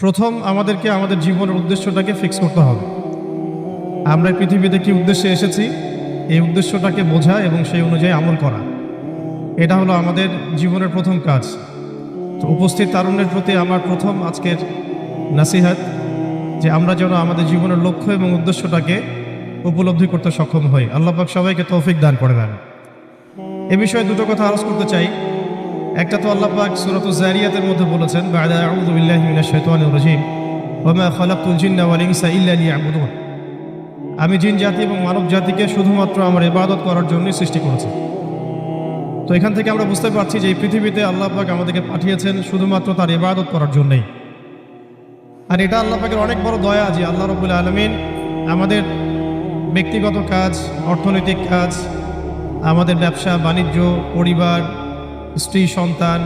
প্রথম আমাদেরকে, আমাদের জীবনের উদ্দেশ্যটাকে ফিক্স করতে হবে। আমরা পৃথিবীতে কি উদ্দেশ্যে এসেছি? এই উদ্দেশ্যটাকে বোঝা এবং সেই অনুযায়ী আমল করা। এটা হলো আমাদের জীবনের প্রথম কাজ। তো উপস্থিত তারুণ্যের প্রতি আমার প্রথম আজকের নাসিহাত, যে আমরা যেন আমাদের জীবনের লক্ষ্য এবং উদ্দেশ্যটাকে উপলব্ধি করতে সক্ষম হই। আল্লাহ সবাইকে তৌফিক দান করে দেন। এ বিষয়ে দুটো কথা আলোচ করতে চাই। একটা তো আল্লাহ পাক সূরাত জারিয়াতের মধ্যে বলেছেন, বা'দা আউযু বিল্লাহি মিনাশ শাইতানির রাজিম, ওয়া মা খালাকতুল জিন্না ওয়াল ইনসা ইল্লা লিয়াবুদুন। আমি জিন জাতি এবং মানব জাতিকে শুধুমাত্র আমার ইবাদত করার জন্যই সৃষ্টি করেছি। তো এখান থেকে আমরা বুঝতে পারছি যে এই পৃথিবীতে আল্লাহ পাক আমাদেরকে পাঠিয়েছেন শুধুমাত্র তার ইবাদত করার জন্যই। আর এটা আল্লাহ পাকের অনেক বড় দয়া যে আল্লাহ রবুল্লা আলমিন আমাদের ব্যক্তিগত কাজ, অর্থনৈতিক কাজ, আমাদের ব্যবসা, বাণিজ্য, পরিবার স্ত্রী, সন্তান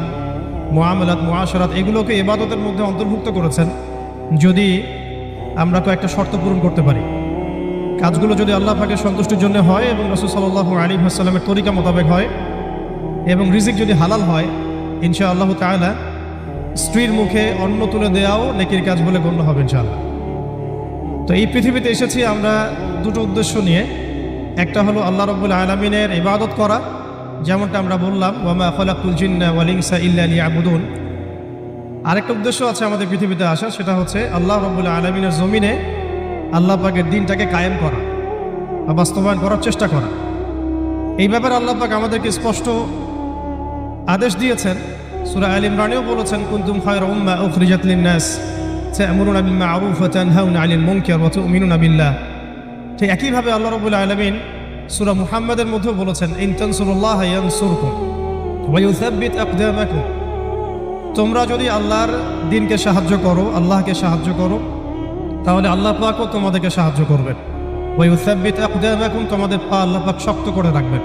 মোয়ামলাত মোয়াশরাত এগুলোকে এবাদতের মধ্যে অন্তর্ভুক্ত করেছেন। যদি আমরা কয়েকটা শর্ত পূরণ করতে পারি। কাজগুলো যদি আল্লাহ পাকের সন্তুষ্টির জন্য হয় এবং রসুল সাল্লাহ আলী আসসালামের তরিকা মোতাবেক হয় এবং রিজিক যদি হালাল হয় ইনশা আল্লাহ তাআলা স্ত্রীর মুখে অন্ন তুলে দেওয়াও নেকির কাজ বলে গণ্য হবে ইনশাআল্লাহ। তো এই পৃথিবীতে এসেছি আমরা দুটো উদ্দেশ্য নিয়ে। একটা হলো আল্লাহ রব্বুল আলমিনের ইবাদত করা যেমনটা আমরা বললাম, ওয়ামা খলাকুল জিন্না ওয়ালিংসা ইল্লা লিয়াবুদুন। আরেকটা উদ্দেশ্য আছে আমাদের পৃথিবীতে আসা সেটা হচ্ছে আল্লাহ রব্বুল আলমিনের জমিনে আল্লাহ পাকের দিনটাকে কায়েম করা বা বাস্তবায়ন করার চেষ্টা করা। এই ব্যাপারে আল্লাহ পাক আমাদেরকে স্পষ্ট আদেশ দিয়েছেন। সূরা আল ইমরানেও বলেছেন, কুনতুম খায়রা উম্মা উখরিজাত লিন-নাস তা'মুরুনা বিল মা'রুফ ওয়া তানহাউনা 'আনিল মুনকার ওয়া তু'মিনুনা বিল্লাহ। ঠিক একইভাবে আল্লাহ রাব্বুল আলামিন সূরা মুহাম্মাদের মধ্যেও বলেছেন, ইন তানসুরুল্লাহ ইয়ানসুরকুম ওয়া ইউসাব্বিত আকদামাকুম। তোমরা যদি আল্লাহর দিনকে সাহায্য করো, আল্লাহকে সাহায্য করো, তাহলে আল্লাহ পাকও তোমাদেরকে সাহায্য করবেন ওয়া ইউসাব্বিত আকদামাকুম, তোমাদের পা আল্লাহ পাক শক্ত করে রাখবেন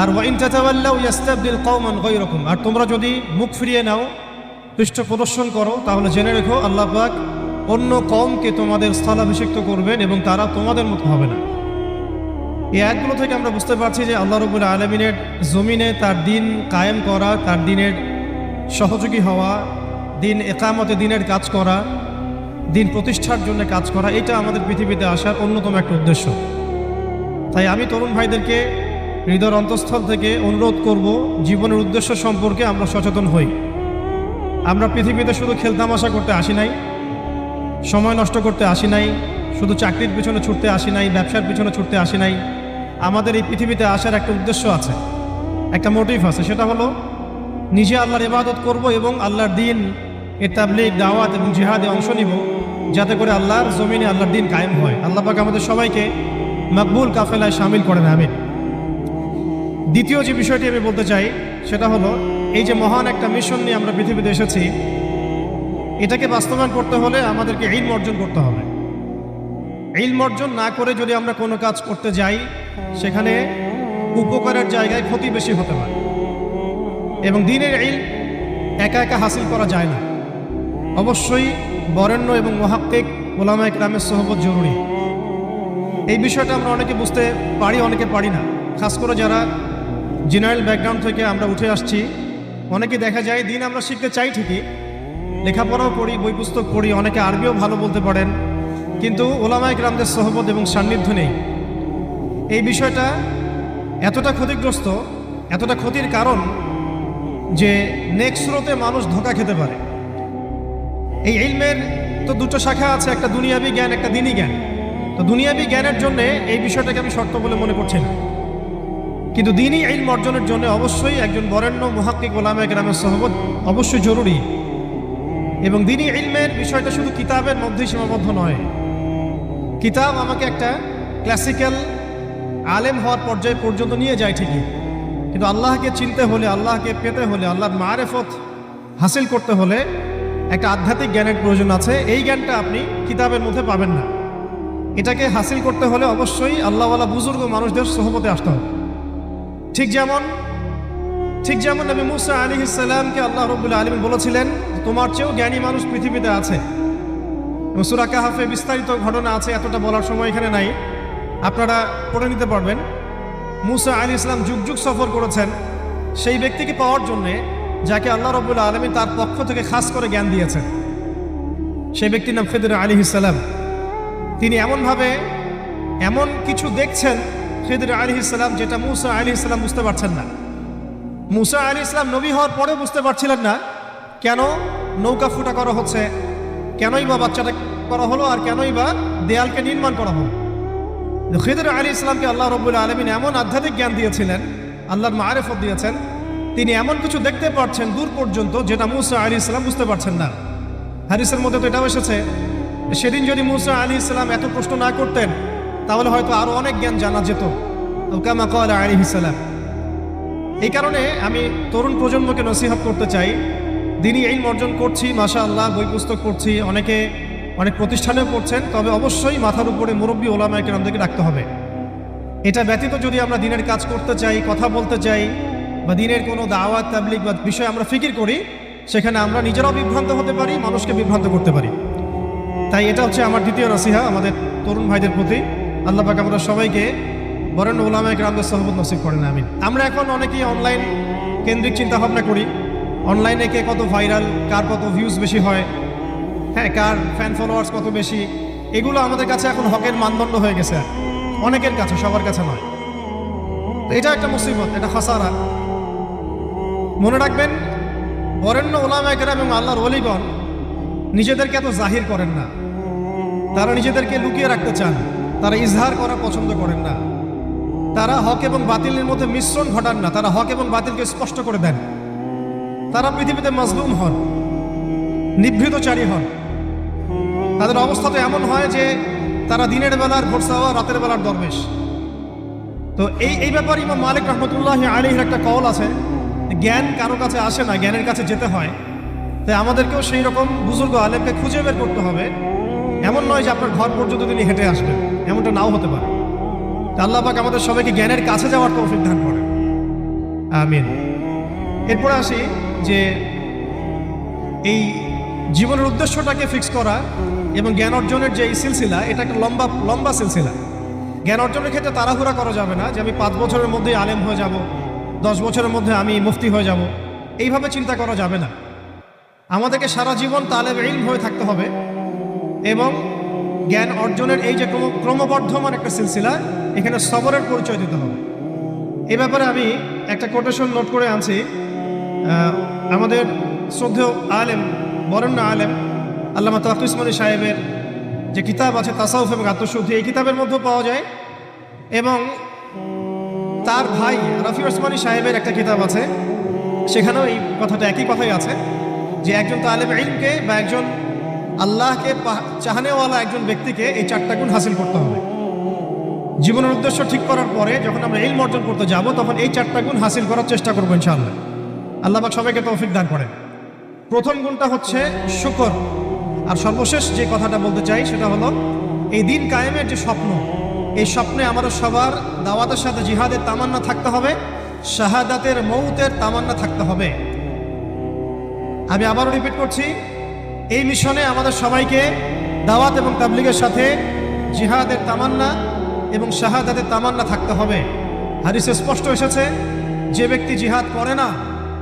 আর ওয়াইন তাতাওয়াল্লাউ ইয়াস্তাবদিল কওমান গায়রাকুম, আর তোমরা যদি মুখ ফিরিয়ে নাও, পৃষ্ঠ প্রদর্শন করো, তাহলে জেনে রেখো আল্লাহ পাক অন্য কওমকে তোমাদের স্থলাভিষিক্ত করবেন এবং তারা তোমাদের মতো হবে না। এই আয়াতগুলো থেকে আমরা বুঝতে পারছি যে আল্লাহ রবুল আলমিনের জমিনে তার দিন কায়েম করা, তার দিনের সহযোগী হওয়া, দিন একামতে দিনের কাজ করা, দিন প্রতিষ্ঠার জন্য কাজ করা, এটা আমাদের পৃথিবীতে আসার অন্যতম একটা উদ্দেশ্য। তাই আমি তরুণ ভাইদেরকে হৃদয়ের অন্তঃস্থল থেকে অনুরোধ করব, জীবনের উদ্দেশ্য সম্পর্কে আমরা সচেতন হই। আমরা পৃথিবীতে শুধু খেলতামাশা করতে আসি নাই, সময় নষ্ট করতে আসি নাই শুধু চাকরির পিছনে ছুটতে আসি নাই, ব্যবসার পিছনে ছুটতে আসি নাই। আমাদের এই পৃথিবীতে আসার একটা উদ্দেশ্য আছে, একটা মোটিভ আছে, সেটা হলো নিজে আল্লাহর ইবাদত করব এবং আল্লাহর দিন এ তাবলিগ, দাওয়াত এবং জিহাদে অংশ নিব, যাতে করে আল্লাহর জমিনে আল্লাহর দিন কায়েম হয়। আল্লাহ পাক আমাদের সবাইকে মকবুল কাফেলায় সামিল করেন আমিন। দ্বিতীয় যে বিষয়টি আমি বলতে চাই, সেটা হলো এই যে মহান একটা মিশন নিয়ে আমরা পৃথিবীতে এসেছি, এটাকে বাস্তবায়ন করতে হলে আমাদেরকে ইলম অর্জন করতে হবে। ইলম অর্জন না করে যদি আমরা কোনো কাজ করতে যাই, সেখানে উপকারের জায়গায় ক্ষতি বেশি হতে পারে। এবং দিনের ইল একা একা হাসিল করা যায় না। অবশ্যই বরেণ্য এবং মহাক্কিক ওলামা একরামের সহবত জরুরি। এই বিষয়টা আমরা অনেকে বুঝতে পারি, অনেকে পারি না। খাস করে যারা জেনারেল ব্যাকগ্রাউন্ড থেকে আমরা উঠে আসছি, অনেকে দেখা যায় দিন আমরা শিখতে চাই ঠিকই, লেখাপড়াও পড়ি বই পুস্তক পড়ি, অনেকে আরবিও ভালো বলতে পারেন। কিন্তু ওলামায় গ্রামদের সহবত এবং সান্নিধ্য নেই। এই বিষয়টা এতটা ক্ষতিগ্রস্ত, এতটা ক্ষতির কারণ যে নেক্সট স্রোতে মানুষ ধোকা খেতে পারে। এই ইলমের তো দুটো শাখা আছে, একটা দুনিয়াবি জ্ঞান, একটা দিনী জ্ঞান। তো দুনিয়াবি জ্ঞানের জন্য এই বিষয়টাকে আমি শর্ত বলে মনে করছি না। কিন্তু দিনই ইলম অর্জনের জন্য অবশ্যই একজন বরেণ্য মহাক্কিক ওলামে গ্রামের সহবত অবশ্যই জরুরি। এবং দিনই ইলমের বিষয়টা শুধু কিতাবের মধ্যেই সীমাবদ্ধ নয় কিতাব আমাকে একটা ক্লাসিক্যাল আলেম হওয়ার পর্যায়ে পর্যন্ত নিয়ে যায় ঠিকই। কিন্তু আল্লাহকে চিনতে হলে, আল্লাহকে পেতে হলে, আল্লাহর মারেফত হাসিল করতে হলে একটা আধ্যাত্মিক জ্ঞানের প্রয়োজন আছে। এই জ্ঞানটা আপনি কিতাবের মধ্যে পাবেন না। এটাকে হাসিল করতে হলে অবশ্যই আল্লাহওয়ালা বুজুর্গ মানুষদের সহমতে আসতে হবে। ঠিক যেমন ঠিক যেমন নবী মুসা আলী ইসাল্লামকে আল্লাহ রবুল্লা আলমিন বলেছিলেন, তোমার চেয়েও জ্ঞানী মানুষ পৃথিবীতে আছে। সুরা কাহাফে বিস্তারিত ঘটনা আছে, এতটা বলার সময় এখানে নাই। আপনারা পড়ে নিতে পারবেন। মুসা আলী ইসলাম যুগ যুগ সফর করেছেন। সেই ব্যক্তিকে পাওয়ার জন্যে যাকে আল্লাহ রবুল্লা আলমী তার পক্ষ থেকে খাস করে জ্ঞান দিয়েছেন। সেই ব্যক্তির নাম খেদুর আলী ইসালাম। তিনি এমনভাবে এমন কিছু দেখছেন খেদুর আলী ইসলাম যেটা মুসা আলী ইসলাম বুঝতে পারছেন না। মুসা আলী ইসলাম নবী হওয়ার পরে বুঝতে পারছিলেন না কেন নৌকা ফুটা করা হচ্ছে। কেনই বা বাচ্চাটা করা হলো আর কেনই বা দেয়ালকে নির্মাণ করা হলো? খিদর আলী ইসলামকে আল্লাহ রবুল্লা আলমিন এমন আধ্যাত্মিক জ্ঞান দিয়েছিলেন, আল্লাহর মারেফত দিয়েছেন, তিনি এমন কিছু দেখতে পাচ্ছেন দূর পর্যন্ত যেটা মুসা আলী ইসলাম বুঝতে পারছেন না। হারিসের মধ্যে তো এটাও এসেছে সেদিন যদি মুসা আলী ইসলাম এত প্রশ্ন না করতেন, তাহলে হয়তো আরও অনেক জ্ঞান জানা যেত। ওকামা কল আলী ইসলাম এই কারণে আমি তরুণ প্রজন্মকে নসিহত করতে চাই দিনই এই অর্জন করছি মাশা আল্লাহ বই পুস্তক পড়ছি, অনেকে অনেক প্রতিষ্ঠানেও পড়ছেন, তবে অবশ্যই মাথার উপরে মুরব্বী ওলামায়কে আমাদেরকে রাখতে হবে। এটা ব্যতীত যদি আমরা দিনের কাজ করতে চাই, কথা বলতে চাই, বা দিনের কোনো দাওয়াত তাবলিক বা বিষয়ে আমরা ফিকির করি, সেখানে আমরা নিজেরাও বিভ্রান্ত হতে পারি, মানুষকে বিভ্রান্ত করতে পারি। তাই এটা হচ্ছে আমার দ্বিতীয় নসিহা, আমাদের তরুণ ভাইদের প্রতি। আল্লাহ পাক আমরা সবাইকে বরেণ্য ওলামায় গ্রামদের সহবত নসিব করেন আমি আমরা এখন অনেকেই অনলাইন কেন্দ্রিক চিন্তাভাবনা করি অনলাইনে কে কত ভাইরাল কার কত ভিউজ বেশি হয় হ্যাঁ কার ফ্যান ফলোয়ার্স কত বেশি, এগুলো আমাদের কাছে এখন হকের মানদণ্ড হয়ে গেছে। অনেকের কাছে, সবার কাছে নয়। তো এটা একটা মুসিবত, এটা খাসারা। মনে রাখবেন, বরেণ্য ওলামায়কেরা এবং আল্লাহর অলিগণ নিজেদেরকে এত জাহির করেন না। তারা নিজেদেরকে লুকিয়ে রাখতে চান, তারা ইজহার করা পছন্দ করেন না। তারা হক এবং বাতিলের মধ্যে মিশ্রণ ঘটান না, তারা হক এবং বাতিলকে স্পষ্ট করে দেন। তারা পৃথিবীতে মজলুম হন, নিভৃতচারী হন। তাদের অবস্থা তো এমন হয় যে তারা দিনের বেলার ভোরসাওয়া রাতের বেলার দরবেশ। তো এই এই ব্যাপারে ইমাম মালিক রহমতুল্লাহ আলীর একটা কল আছে জ্ঞান কারও কাছে আসে না, জ্ঞানের কাছে যেতে হয়। তাই আমাদেরকেও সেই রকম বুজুর্গ আলেমকে খুঁজে বের করতে হবে। এমন নয় যে আপনার ঘর পর্যন্ত তিনি হেঁটে আসবেন, এমনটা নাও হতে পারে। তা আল্লাহ পাক আমাদের সবাইকে জ্ঞানের কাছে যাওয়ার তৌফিক দান করেন। আমিন। এরপরে আসি যে এই জীবনের উদ্দেশ্যটাকে ফিক্স করা এবং জ্ঞান অর্জনের যে এই সিলসিলা, এটা একটা লম্বা লম্বা সিলসিলা। জ্ঞান অর্জনের ক্ষেত্রে তাড়াহুড়া করা যাবে না যে আমি পাঁচ বছরের মধ্যেই আলেম হয়ে যাব, দশ বছরের মধ্যে আমি মুফতি হয়ে যাব। এইভাবে চিন্তা করা যাবে না। আমাদেরকে সারা জীবন তালেব ইলম হয়ে থাকতে হবে এবং জ্ঞান অর্জনের এই যে ক্রম- ক্রমবর্ধমান একটা সিলসিলা, এখানে সবরের পরিচয় দিতে হবে। এ ব্যাপারে আমি একটা কোটেশন নোট করে আনছি। আমাদের শ্রদ্ধেয় আলেম বরেণ্য আলেম, আল্লামা তাকিসমণি সাহেবের যে কিতাব আছে তাসাউফ এবং আত্মশুদ্ধি, এই কিতাবের মধ্যেও পাওয়া যায়। এবং তার ভাই রফি ওসমানী সাহেবের একটা কিতাব আছে, সেখানেও এই কথাটা একই কথাই আছে, যে একজন তালেব ইলমকে বা একজন আল্লাহকে চাহানেওয়ালা একজন ব্যক্তিকে এই চারটা গুণ হাসিল করতে হবে। জীবনের উদ্দেশ্য ঠিক করার পরে যখন আমরা ইলম অর্জন করতে যাব, তখন এই চারটা গুণ হাসিল করার চেষ্টা করব ইনশাআল্লাহ। আল্লাহ পাক সবাইকে তৌফিক দান করেন। প্রথম গুণটা হচ্ছে শুকর। আর সর্বশেষ যে কথাটা বলতে চাই সেটা হলো, এই দিন কায়েমের যে স্বপ্ন, এই স্বপ্নে আমাদের সবার দাওয়াতের সাথে জিহাদের তামান্না থাকতে হবে, শাহাদাতের মৌতের তামান্না থাকতে হবে। আমি আবারও রিপিট করছি, এই মিশনে আমাদের সবাইকে দাওয়াত এবং তাবলিগের সাথে জিহাদের তামান্না এবং শাহাদাতের তামান্না থাকতে হবে। হারিসে স্পষ্ট এসেছে, যে ব্যক্তি জিহাদ করে না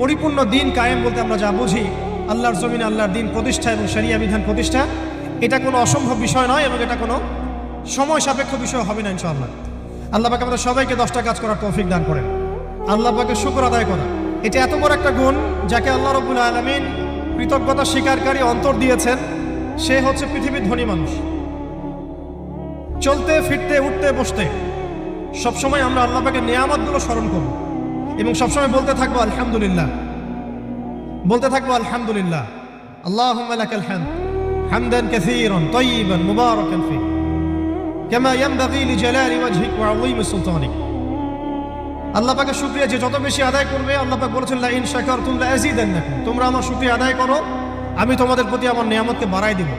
পরিপূর্ণ দিন কায়েম বলতে আমরা যা বুঝি, আল্লাহর জমিনে আল্লাহর দিন প্রতিষ্ঠা এবং শরিয়া বিধান প্রতিষ্ঠা, এটা কোনো অসম্ভব বিষয় নয় এবং এটা কোনো সময় সাপেক্ষ বিষয় হবে না ইনশাআল্লাহ। আল্লাহ পাক আমাদের সবাইকে দশটা কাজ করার তৌফিক দান করেন। আল্লাহ পাকে শুকর আদায় করা এটা এত বড় একটা গুণ যাকে আল্লাহ রবুল আলমিন কৃতজ্ঞতা স্বীকারকারী অন্তর দিয়েছেন, সে হচ্ছে পৃথিবীর ধনী মানুষ। চলতে, ফিরতে, উঠতে, বসতে, সবসময় আমরা আল্লাহ পাকে নিয়ামতগুলো স্মরণ করব। এবং সবসময় বলতে থাকবো আলহামদুলিল্লাহ বলতে থাকবো আলহামদুলিল্লাহ আল্লাহ হামদান কাসীরান তাইয়িবান মুবারাকান ফি كما ينبغي لجلال وجهك وعظيم سلطانك আল্লাহ পাকে শুক্রিয়া যে যত বেশি আদায় করবে আল্লাহ পাক বলেছেন লা ইন শাকারতুম লা আযীদান্নাকুম তোমরা আমার শুকরিয়া আদায় করো আমি তোমাদের প্রতি আমার নিয়ামতকে বাড়াই দেব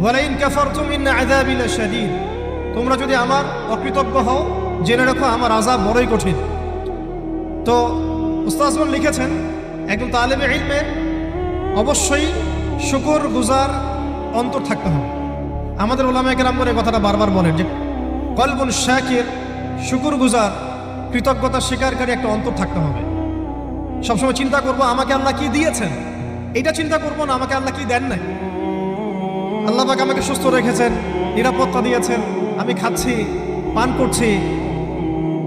ওয়ালাইন কাফারতুম ইন আযাবি লাশাদীদ তোমরা যদি আমার অকৃতজ্ঞ হও জেনে রাখো আমার আযাব বড়ই কঠিন তো উস্তাজগণ লিখেছেন, একজন তালেবে ইলমে, অবশ্যই শুকর গুজার অন্তর থাকতে হবে। আমাদের ওলামা কেরামগর এই কথাটা বারবার বলেন যে, কলবুন শাকির, শুকুর গুজার কৃতজ্ঞতা স্বীকারকারী একটা অন্তর থাকতে হবে। সবসময় চিন্তা করব, আমাকে আল্লাহ কি দিয়েছেন? এটা চিন্তা করব না, আমাকে আল্লাহ কি দেন নাই? আল্লাহ আমাকে সুস্থ রেখেছেন, নিরাপত্তা দিয়েছেন, আমি খাচ্ছি, পান করছি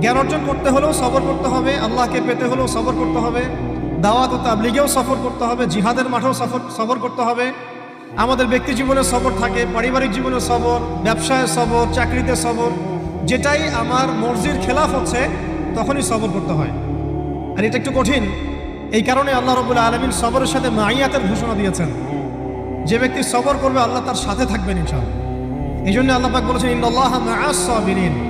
জ্ঞান অর্জন করতে হলেও সবর করতে হবে, আল্লাহকে পেতে হলেও সবর করতে হবে, দাওয়াত ও তাবলিগেও সফর করতে হবে, জিহাদের মাঠেও সফর সফর করতে হবে। আমাদের ব্যক্তি জীবনে সবর থাকে, পারিবারিক জীবনে সবর, ব্যবসায় সবর, চাকরিতে সবর, যেটাই আমার মর্জির খেলাফ হচ্ছে, তখনই সবর করতে হয়। আর এটা একটু কঠিন, এই কারণে আল্লাহ রবুল্লা আলমিন সবরের সাথে মাইয়াতের ঘোষণা দিয়েছেন। যে ব্যক্তি সবর করবে, আল্লাহ তার সাথে থাকবেন ইনশাআল্লাহ। এই জন্য আল্লাহ পাক বলেছেন ইন্নআল্লাহ মাআস সাবিরিন।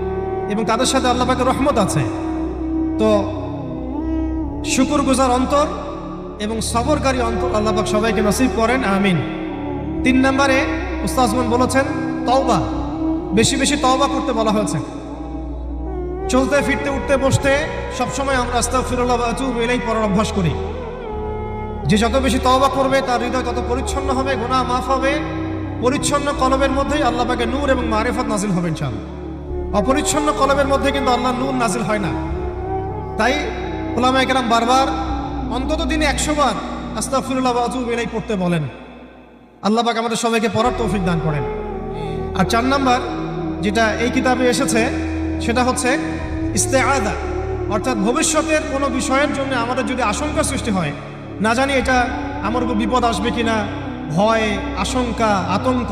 এবং তাদের সাথে আল্লাহ পাকের রহমত আছে। তো শুকুর গুজার অন্তর এবং সবরকারী অন্তর আল্লাহ পাক সবাইকে নসিব করেন, আমিন। তিন নম্বরে উস্তাজমান বলেছেন, তওবা, বেশি বেশি তওবা করতে বলা হয়েছে। চলতে, ফিরতে, উঠতে, বসতে সবসময় আমরা আস্তাগফিরুল্লাহ ওয়া আতুবু পড়ার অভ্যাস করি। যে যত বেশি তওবা করবে, তার হৃদয় তত পরিচ্ছন্ন হবে গোনা মাফ হবে। পরিচ্ছন্ন কলবের মধ্যেই আল্লাহ পাকে নূর এবং মারিফত নাজিল হবে ইনশাআল্লাহ। অপরিচ্ছন্ন কলমের মধ্যে কিন্তু আল্লাহ নুন নাজিল হয় না। তাই ওলামা একরাম বারবার অন্তত দিনে একশো বার আস্তাগফিরুল্লাহ ওয়া আতুবু ইলাইহি পড়তে বলেন। আল্লাহ পাক আমাদের সবাইকে পড়ার তৌফিক দান করেন। আর চার নাম্বার যেটা এই কিতাবে এসেছে, সেটা হচ্ছে ইস্তেআদা, অর্থাৎ ভবিষ্যতের কোনো বিষয়ের জন্য আমাদের যদি আশঙ্কা সৃষ্টি হয়, না জানি এটা আমার উপর বিপদ আসবে কিনা, ভয়, আশঙ্কা, আতঙ্ক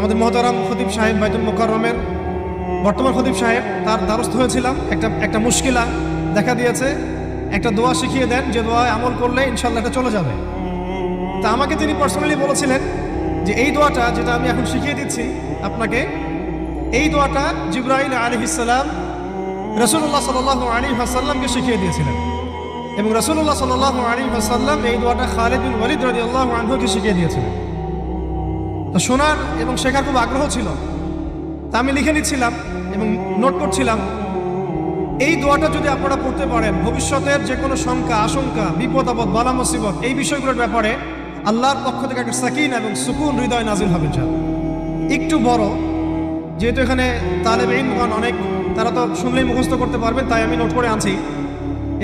আমাদের মহতারাম খতিব সাহেব বাইতুল মোকাররমের বর্তমান খতিব সাহেব, তার দ্বারস্থ হয়েছিলাম। একটা একটা মুশকিলা দেখা দিয়েছে। একটা দোয়া শিখিয়ে দেন, যে দোয়ায় আমল করলে ইনশাল্লাহ এটা চলে যাবে। তা আমাকে তিনি পার্সোনালি বলেছিলেন যে এই দোয়াটা যেটা আমি এখন শিখিয়ে দিচ্ছি আপনাকে, এই দোয়াটা জিব্রাহিল আলহিসাল্লাম রসুল্লাহ সাল আলী হাসাল্লামকে শিখিয়ে দিয়েছিলেন। এবং রসুল্লাহ সাল আলী হাসাল্লাম এই দোয়াটা খালেদ বিন ওয়ালিদ রাজি আল্লাহ আনহুকে শিখিয়ে দিয়েছিলেন। তো শোনার এবং শেখার খুব আগ্রহ ছিল। তা আমি লিখে নিচ্ছিলাম এবং নোট করছিলাম, এই দোয়াটা যদি আপনারা পড়তে পারেন, ভবিষ্যতের যে কোনো শঙ্কা, আশঙ্কা, বিপদ, আপদ, বালা, মুসিবত, এই বিষয়গুলোর ব্যাপারে আল্লাহর পক্ষ থেকে একটা সাকিন এবং সুকুন হৃদয় নাজিল হবে যা একটু বড়, যেহেতু এখানে তালেব ইমগান অনেক, তারা তো শুনলেই মুখস্থ করতে পারবেন তাই আমি নোট করে আনছি।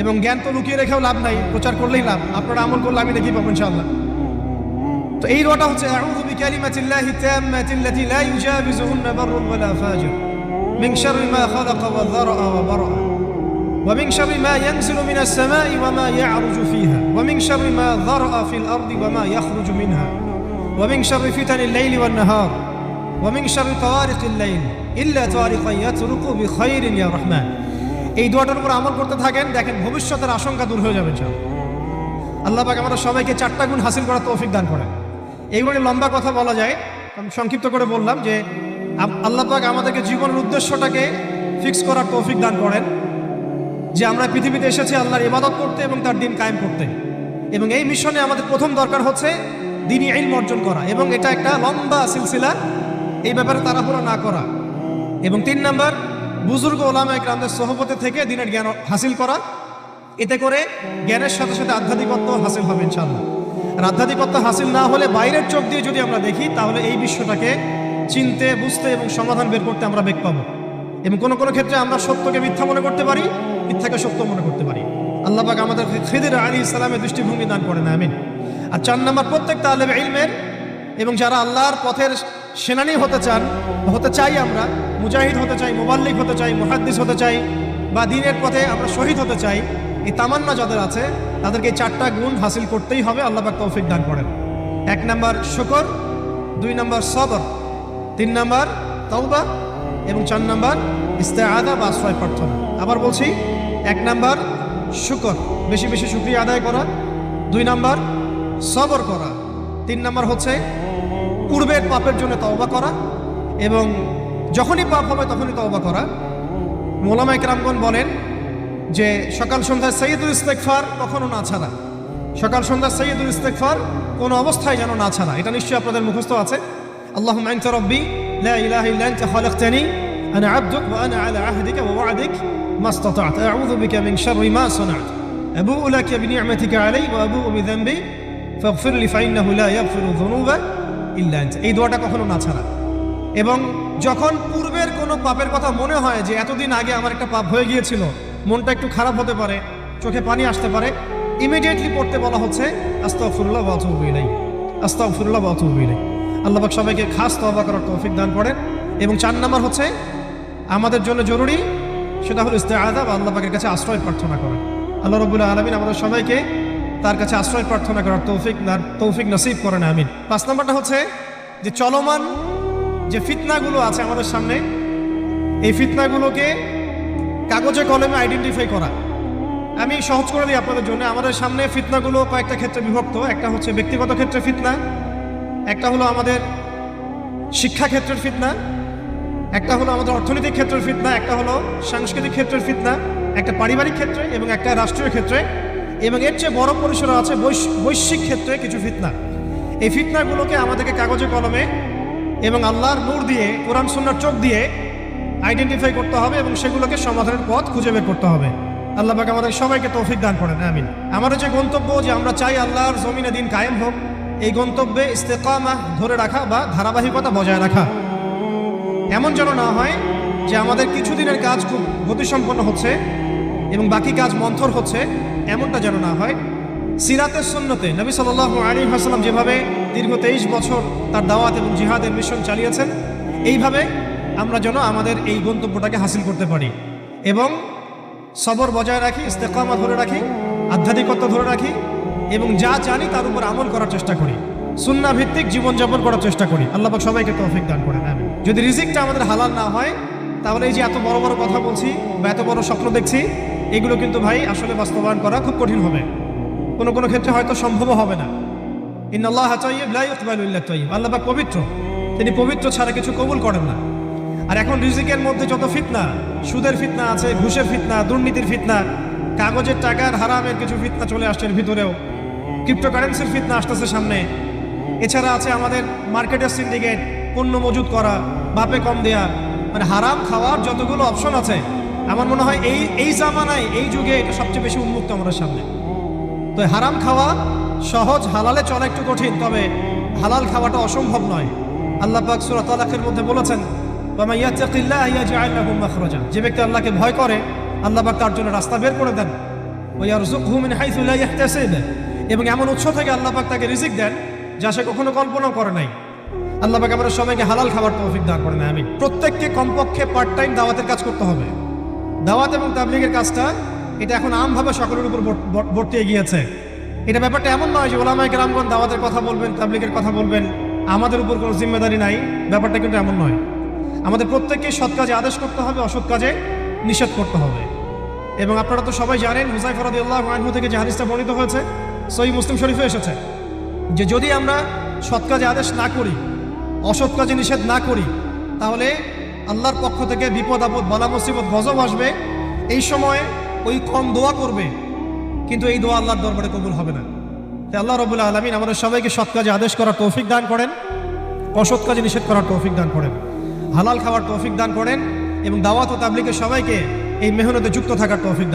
এবং জ্ঞান তো লুকিয়ে রেখেও লাভ নাই, প্রচার করলেই লাভ। আপনারা আমল করলে আমি দেখি পাবো ইনশাআল্লাহ। তো এই দোয়াটা হচ্ছে আউযু বিকালিমাতিল্লাহি তাম্মাতিল্লাতি লা ইউজাবিজুহুন্না বাররুন ওয়ালা ফাজির মিন শাররি মা খালাকা ওয়া যারআ ওয়া বারআ ومن شر ما ينزل من السماء وما يعرج فيها ومن شر ما ذرأ في الأرض وما يخرج منها ومن شر فتن الليل والنهار ومن شر طوارق الليل إلا طارقا يترك بخير يا رحمن এই দোয়াটার উপর আমল করতে থাকেন দেখেন ভবিষ্যতের আশঙ্কা দূর হয়ে যাবে ইনশাআল্লাহ আল্লাহ পাক আমরা সবাইকে চারটা গুণ হাসিল করার তৌফিক দান করেন নিয়ে লম্বা কথা বলা যায়। আমি সংক্ষিপ্ত করে বললাম যে, আম- আল্লাহ পাক আমাদেরকে জীবনের উদ্দেশ্যটাকে ফিক্স করার তৌফিক দান করেন যে আমরা পৃথিবীতে এসেছি আল্লাহর ইবাদত করতে এবং তার দিন কায়েম করতে। এবং এই মিশনে আমাদের প্রথম দরকার হচ্ছে দিনই আইন অর্জন করা এবং এটা একটা লম্বা সিলসিলা, এই ব্যাপারে তাড়াহুড়ো না করা। এবং তিন নম্বর, বুজুর্গ ওলামা একরামদের সহপতে থেকে দিনের জ্ঞান হাসিল করা। এতে করে জ্ঞানের সাথে সাথে আধ্যাত্মিকত্ব হাসিল হবে ইনশাল্লাহ আধ্যাত্মিকত্ব হাসিল না হলে বাইরের চোখ দিয়ে যদি আমরা দেখি, তাহলে এই বিশ্বটাকে চিনতে, বুঝতে এবং সমাধান বের করতে আমরা বেগ পাবো। এবং কোনো কোনো ক্ষেত্রে আমরা সত্যকে মিথ্যা মনে করতে পারি, মিথ্যাকে সত্য মনে করতে পারি। আল্লাহ পাক আমাদের খিদির আলী ইসলামের দৃষ্টিভঙ্গি দান করেন, আমিন। আর চার নম্বর প্রত্যেক তালেব ইলমের এবং যারা আল্লাহর পথের সেনানি হতে চান, হতে চাই আমরা, মুজাহিদ হতে চাই, মোবাল্লিক হতে চাই, মুহাদ্দিস হতে চাই বা দিনের পথে আমরা শহীদ হতে চাই এই তামান্না যাদের আছে, তাদেরকে চারটা গুণ হাসিল করতেই হবে, আল্লাহ পাক তৌফিক দান করেন। এক নম্বর শুকর, দুই নম্বর সবর, তিন নম্বর তওবা এবং চার নম্বর ইস্তেআদা বা আশ্রয় প্রার্থনা। আবার বলছি, এক নম্বর শুকর, বেশি বেশি শুক্রিয়া আদায় করা, দুই নম্বর সবর করা, তিন নম্বর হচ্ছে পূর্বের পাপের জন্য তওবা করা এবং যখনই পাপ হবে তখনই তওবা করা। মোলামা একরামগণ বলেন যে সকাল সন্ধ্যায় সৈয়দুল ইস্তেকফার কখনো না ছাড়া। সকাল সন্ধ্যা সৈয়দুল ইস্তেকফার কোনো অবস্থায় যেন না ছাড়া। এটা নিশ্চয়ই আপনাদের মুখস্থ আছে। আল্লাহ আনতা রব্বি, লা ইলাহা ইল্লা আনতা খালাকতানি, আনা আবদুক ওয়া আনা আলা আহদিকা ওয়া ওয়া'দিক মা ইসতাতা'তু আউযু বিকা মিন শাররি মা সানা'তু। আবুউ লাকা বিনি'মাতিকা আলাইয়া ওয়া আবুউ বিযানবি ফাগফির লি ফাইন্নাহু লা ইয়াগফিরু যুনুবা ইল্লা আনতা। এই দোয়াটা কখনো না ছাড়া। এবং যখন পূর্বের কোনো পাপের কথা মনে হয় যে এতদিন আগে আমার একটা পাপ হয়ে গিয়েছিল মনটা একটু খারাপ হতে পারে, চোখে পানি আসতে পারে ইমিডিয়েটলি পড়তে বলা হচ্ছে, আস্তাগফিরুল্লাহ ওয়া আতুবু ইলাইহি, আস্তাগফিরুল্লাহ ওয়া আতুবু ইলাইহি। আল্লাহ পাক সবাইকে খাস তওবা করার তৌফিক দান করেন। এবং চার নাম্বার হচ্ছে, আমাদের জন্য জরুরি সেটা হলো ইস্তেআদা বা আল্লাহবাকের কাছে আশ্রয় প্রার্থনা করা। আল্লাহ রবুল্লাহ আলমিন আমাদের সবাইকে তার কাছে আশ্রয় প্রার্থনা করার তৌফিক না তৌফিক নসিব করেন, আমিন। পাঁচ নাম্বারটা হচ্ছে, যে চলমান যে ফিতনাগুলো আছে আমাদের সামনে, এই ফিতনাগুলোকে কাগজে কলমে আইডেন্টিফাই করা। আমি সহজ করে দিই আপনাদের জন্য। আমাদের সামনে ফিতনাগুলো কয়েকটা ক্ষেত্রে বিভক্ত। একটা হচ্ছে ব্যক্তিগত ক্ষেত্রে ফিতনা, একটা হলো আমাদের শিক্ষা ক্ষেত্রের ফিতনা, একটা হলো আমাদের অর্থনৈতিক ক্ষেত্রের ফিতনা, একটা হলো সাংস্কৃতিক ক্ষেত্রের ফিতনা, একটা পারিবারিক ক্ষেত্রে এবং একটা রাষ্ট্রীয় ক্ষেত্রে। এবং এর চেয়ে বড় পরিসরে আছে বৈশ- বৈশ্বিক ক্ষেত্রে কিছু ফিতনা। এই ফিতনাগুলোকে আমাদেরকে কাগজে কলমে এবং আল্লাহর নূর দিয়ে, কোরআন, সুন্নার চোখ দিয়ে আইডেন্টিফাই করতে হবে এবং সেগুলোকে সমাধানের পথ খুঁজে বের করতে হবে। আল্লাহ পাক আমাদের সবাইকে তৌফিক দান করেন, আমিন। আমাদের যে গন্তব্য যে আমরা চাই আল্লাহর জমিনে দিন কায়েম হোক, এই গন্তব্যে ইস্তেকামা ধরে রাখা বা ধারাবাহিকতা বজায় রাখা। এমন যেন না হয় যে আমাদের কিছুদিনের কাজ খুব গতিসম্পন্ন হচ্ছে এবং বাকি কাজ মন্থর হচ্ছে, এমনটা যেন না হয়। সিরাতের সুন্নতে নবী সাল আলী হাসলাম যেভাবে দীর্ঘ তেইশ বছর তার দাওয়াত এবং জিহাদের মিশন চালিয়েছেন, এইভাবে আমরা যেন আমাদের এই গন্তব্যটাকে হাসিল করতে পারি। এবং সবর বজায় রাখি, ইস্তেকামা ধরে রাখি, আধ্যাত্মিকতা ধরে রাখি, এবং যা জানি তার উপর আমল করার চেষ্টা করি। সুন্না ভিত্তিক জীবনযাপন করার চেষ্টা করি। আল্লাহ সবাইকে তৌফিক দান করেন, আমিন। যদি রিজিকটা আমাদের হালাল না হয়, তাহলে এই যে এত বড় বড় কথা বলছি বা এত বড় স্বপ্ন দেখছি, এগুলো কিন্তু ভাই আসলে বাস্তবায়ন করা খুব কঠিন হবে। কোনো কোনো ক্ষেত্রে হয়তো সম্ভবও হবে না। ইন্নাল্লাহ তাইয়্যিব, লা ইকবালু আল্লাহ পবিত্র। তিনি পবিত্র ছাড়া কিছু কবুল করেন না। আর এখন রিজিকের মধ্যে যত ফিতনা, সুদের ফিতনা আছে, ঘুষের ফিতনা, দুর্নীতির ফিতনা, কাগজের টাকার হারামের কিছু ফিতনা চলে আসছে ভিতরেও। ক্রিপ্টোকারেন্সির ফিতনা আসতেছে সামনে। এছাড়া আছে আমাদের মার্কেটের সিন্ডিকেট, পণ্য মজুত করা, বাপে কম দেয়া। মানে হারাম খাওয়ার যতগুলো অপশন আছে, আমার মনে হয় এই এই জামানায়, এই যুগে এটা সবচেয়ে বেশি উন্মুক্ত আমাদের সামনে। তো হারাম খাওয়া সহজ, হালালে চলা একটু কঠিন, তবে হালাল খাওয়াটা অসম্ভব নয়। আল্লাহ পাক সূরা তালাকের মধ্যে বলেছেন যে ব্যক্তি আল্লাহকে ভয় করে, আল্লাহ পাক তার জন্য রাস্তা বের করে দেন। এবং এমন উৎস থেকে আল্লাহ পাক তাকে রিজিক দেন, যা সে কখনো কল্পনাও করে নাই। আল্লাহ পাক আমাদের সবাইকে হালাল খাবার তৌফিক দান করেন আমি প্রত্যেককে কমপক্ষে পার্ট টাইম দাওয়াতের কাজ করতে হবে। দাওয়াত এবং তাবলিগের কাজটা, এটা এখন আমভাবে সকলের উপর বর- বর- বর্তিয়ে গিয়েছে এটা ব্যাপারটা এমন নয় যে ওলামায় গ্রামগণ দাওয়াতের কথা বলবেন, তাবলিগের কথা বলবেন, আমাদের উপর কোনো জিম্মেদারি নাই, ব্যাপারটা কিন্তু এমন নয়। আমাদের প্রত্যেককে সৎ কাজে আদেশ করতে হবে, অসৎ কাজে নিষেধ করতে হবে। এবং আপনারা তো সবাই জানেন হুজাই ফরাদি আল্লাহ আনহু থেকে যে হাদিসটা বর্ণিত হয়েছে সই মুসলিম শরীফে এসেছে যে যদি আমরা সৎ কাজে আদেশ না করি, অসৎ কাজে নিষেধ না করি, তাহলে আল্লাহর পক্ষ থেকে বিপদ, আপদ, বালা, মুসিবত, গজব আসবে। এই সময় ওই কম দোয়া করবে, কিন্তু এই দোয়া আল্লাহর দরবারে কবুল হবে না। তাই আল্লাহ রবুল্লা আলমিন আমাদের সবাইকে সৎ কাজে আদেশ করার তৌফিক দান করেন, অসৎ কাজে নিষেধ করার তৌফিক দান করেন। হালাল খাওয়ার তৌফিক দান করেন এবং দাওয়াত ও তাবলিকের সবাইকে এই মেহনতে যুক্ত থাকার তৌফিক দান